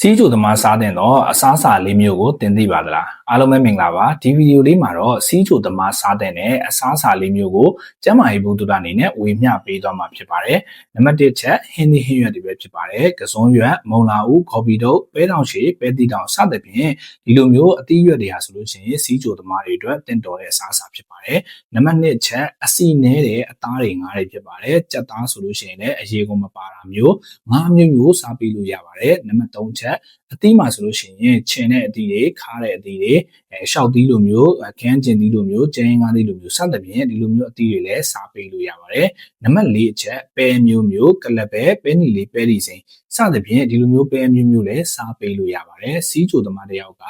စီးကြိုသမားစားတဲ့တော့အစားအစာလေးမျိုးကိုတင်သိပါသလားအားလုံးပဲမင်္ဂလာပါဒီဗီဒီယိုလေးမှာတော့စီးကြိုသမားစားတဲ့နဲ့အစားအစာလေးမျိုးကိုကျန်းမာရေးဘုဒ္ဓတာအနေနဲ့ဝေမျှပေးသွားမှာဖြစ်ပါတယ်နံပါတ်1ချက်ဟင်းသီးဟင်းရွက်တွေပဲဖြစ်ပါတယ်ကစွန်ရွက်မုံလာဦးကော်ပီတုပ်ပဲတောင်ရှည်ပဲတီတောင်စသဖြင့်ဒီလိုမျိုးအသီးရွက်တွေဟာဆိုလို့ရှိရင်စီးကြိုသမားတွေအတွက်တင့်တော်တဲ့အစားအစာဖြစ်ပါတယ်နံပါတ်2ချက်အစီနဲတဲ့အသားတွေငါးတွေဖြစ်ပါတယ်ကြက်သားဆိုလို့ရှိရင်လည်းအရေကုန်မပါတာမျိုးငါးမျိုးမျိုးစားပေးလို့ရပါတယ်နံပါတ်3ချက်အသီးမှာဆိုလို့ရှိရင်ခြင်တဲ့အသီးတွေခါတဲ့အသီးတွေအဲရှောက်သီးလိုမျိုးခန်းကျင်သီးလိုမျိုးကျင်းငါးသီးလိုမျိုးစသဖြင့်ဒီလိုမျိုးအသီးတွေလည်းစားပေးလို့ရပါတယ်နံပါတ်4အချက်ပဲမျိုးမျိုးကလပ်ပဲပဲနီလေးပဲဒီစိန်စသဖြင့်ဒီလိုမျိုးပဲမျိုးမျိုးလည်းစားပေးလို့ရပါတယ်စီးချိုသမားတယောက်က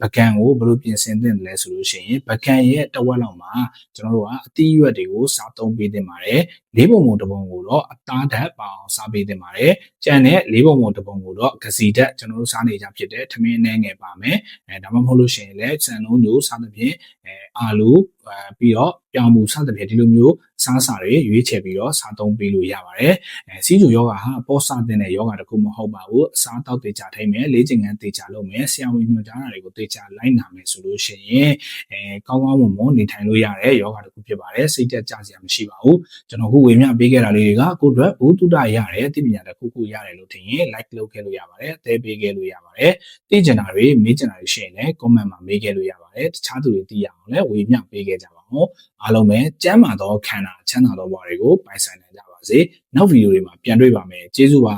ပကံကိုဘယ်လိုပြင်ဆင်သင့်တယ်လဲဆိုလို့ရှိရင်ပကံရဲ့တဝက်လောက်မှာကျွန်တော်တို့ကအသီးရွက်တွေကိုစားသုံးပေးသင့်ပါတယ်လေးပုံပုံတစ်ပုံကိုတော့အသားဓာတ်ပါအောင်စားပေးသင့်ပါတယ်ကြံတဲ့လေးပုံပုံတစ်ပုံကိုတော့ကစီဓာတ်ကျွန်တော်တို့စားနေကြဖြစ်တဲ့ထမင်းအနှဲငယ်ပါမယ်အဲဒါမှမဟုတ်လို့ရှိရင်လည်းစံလုံးညိုစားသဖြင့်အဲအာလူအဲပြီးတော့ပြောင်မှုစသဖြင့်ဒီလိုမျိုးစားစာတွေရွေးချယ်ပြီးတော့စားသုံးပေးလို့ရပါတယ်အဲစီးကျူယောဂဟာပေါ်စားတဲ့ယောဂတစ်ခုမဟုတ်ပါဘူးအစားတောက်တေချာထိမယ်လေးချင်ငန်းတေချာလုပ်မယ်ဆရာဝန်ညွှန်ကြားတာတွေကိုတေချာလိုက်နာမယ်ဆိုလို့ရှိရင်အဲကောင်းကောင်းမွန်မွန်နေထိုင်လို့ရတဲ့ယောဂတစ်ခုဖြစ်ပါတယ်စိတ်သက်ကြစရာမရှိပါဘူးကျွန်တော်ခုဝေမျှပေးခဲ့တာလေးတွေကကိုယ့်အတွက်ဘုသူတရတယ်အသိပညာတစ်ခုခုရတယ်လို့ထင်ရင် like လုပ်ခဲ့လို့ရပါတယ်အသေးပေးခဲ့လို့ရပါတယ်သိချင်တာတွေမေးချင်တာတွေရှိရင်လည်း comment မှာမေးခဲ့လို့ရပါတယ်တခြားသူတွေသိရအောင်လည်းဝေမျှပေးခဲ့ကြပါဦးအားလုံးပဲကျမ်းမာသောခန္ဓာချမ်းသာသောဘဝတွေကိုပိုင်ဆိုင်နိုင်ကြပါစေနောက်ဗီဒီယိုတွေမှာပြန်တွေ့ပါမယ်ကျေးဇူးပါ